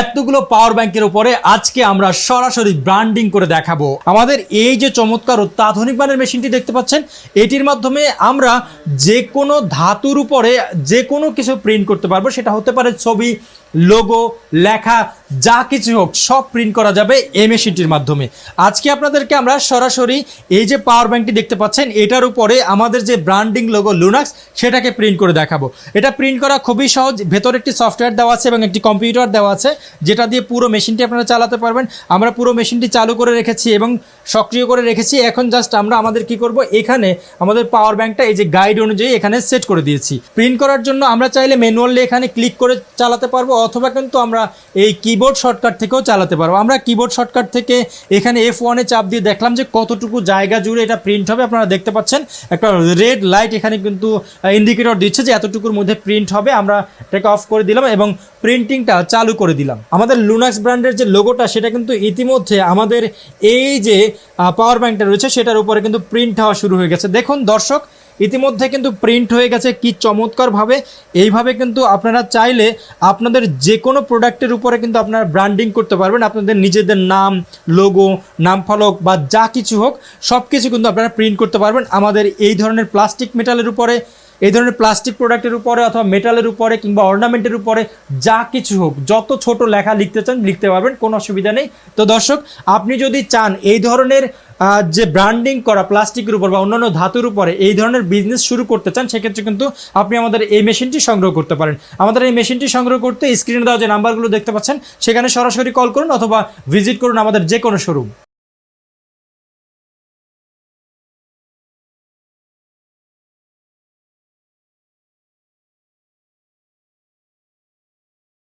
এতগুলো পাওয়ার ব্যাংকের উপরে আজকে আমরা সরাসরি ব্র্যান্ডিং করে দেখাবো। আমাদের এই যে চমৎকার অত্যাধুনিক মানের মেশিনটি দেখতে পাচ্ছেন, এটির মাধ্যমে আমরা যে কোনো ধাতুর উপরে যে কোনো কিছু প্রিন্ট করতে পারব। সেটা হতে পারে ছবি লোগো লেখা যা কিছু হোক, সব প্রিন্ট করা যাবে এই মেশিনটির মাধ্যমে। আজকে আপনাদেরকে আমরা সরাসরি এই যে পাওয়ার ব্যাংকটি দেখতে পাচ্ছেন, এটার উপরে আমাদের যে ব্র্যান্ডিং লোগো লুনাক্স সেটাকে প্রিন্ট করে দেখাবো। এটা প্রিন্ট করা খুবই সহজ। ভেতরে একটি সফটওয়্যার দেওয়া আছে এবং একটি কম্পিউটার দেওয়া আছে, যেটা দিয়ে পুরো মেশিনটি আপনারা চালাতে পারবেন। আমরা পুরো মেশিনটি চালু করে রেখেছি এবং সক্রিয় করে রেখেছি। এখন জাস্ট আমরা আমাদের কি করব? এখানে আমাদের পাওয়ার ব্যাংকটা এই যে গাইড অনুযায়ী এখানে সেট করে দিয়েছি। প্রিন্ট করার জন্য আমরা চাইলে ম্যানুয়ালি এখানে ক্লিক করে চালাতে পারব, অথবা কিন্তু আমরা এই কিবোর্ড শর্টকাট থেকেও চালাতে পারব। আমরা কিবোর্ড শর্টকাট থেকে এখানে এফ ওয়ানে চাপ দিয়ে দেখলাম যে কতটুকু জায়গা জুড়ে এটা প্রিন্ট হবে। আপনারা দেখতে পাচ্ছেন, একটা রেড লাইট এখানে কিন্তু ইন্ডিকেটর দিচ্ছে যে এতটুকুর মধ্যে প্রিন্ট হবে। আমরা এটাকে অফ করে দিলাম এবং প্রিন্টিংটা চালু করে দিলাম। আমাদের লুনাক্স ব্র্যান্ডের যে লোগোটা সেটা কিন্তু ইতিমধ্যে আমাদের এই যে পাওয়ার ব্যাংকটা রয়েছে, সেটার উপরে কিন্তু প্রিন্ট হওয়া শুরু হয়ে গেছে। দেখুন দর্শক ইতিমধ্যে কিন্তু প্রিন্ট হয়ে গেছে কি চমৎকারভাবে। এইভাবে কিন্তু আপনারা চাইলে আপনাদের যে কোনো প্রোডাক্টের উপরে কিন্তু আপনারা ব্র্যান্ডিং করতে পারবেন। আপনাদের নিজেদের নাম লোগো নাম ফলক বা যা কিছু হোক সব কিছু কিন্তু আপনারা প্রিন্ট করতে পারবেন। আমাদের এই ধরনের প্লাস্টিক মেটালের উপরে, এই ধরনের প্লাস্টিক প্রোডাক্টের উপরে অথবা মেটালের উপরে কিংবা অর্নামেন্টের উপরে যা কিছু হোক, যত ছোট লেখা লিখতে চান লিখতে পারবেন, কোনো অসুবিধা নেই। তো দর্শক, আপনি যদি চান এই ধরনের যে ব্র্যান্ডিং করা প্লাস্টিকের উপর বা অন্যান্য ধাতুর উপরে এই ধরনের বিজনেস শুরু করতে চান, সেক্ষেত্রে কিন্তু আপনি আমাদের এই মেশিনটি সংগ্রহ করতে পারেন। আমাদের এই মেশিনটি সংগ্রহ করতে স্ক্রিনে দেওয়া যে নাম্বারগুলো দেখতে পাচ্ছেন, সেখানে সরাসরি কল করুন অথবা ভিজিট করুন আমাদের যে কোনো শোরুম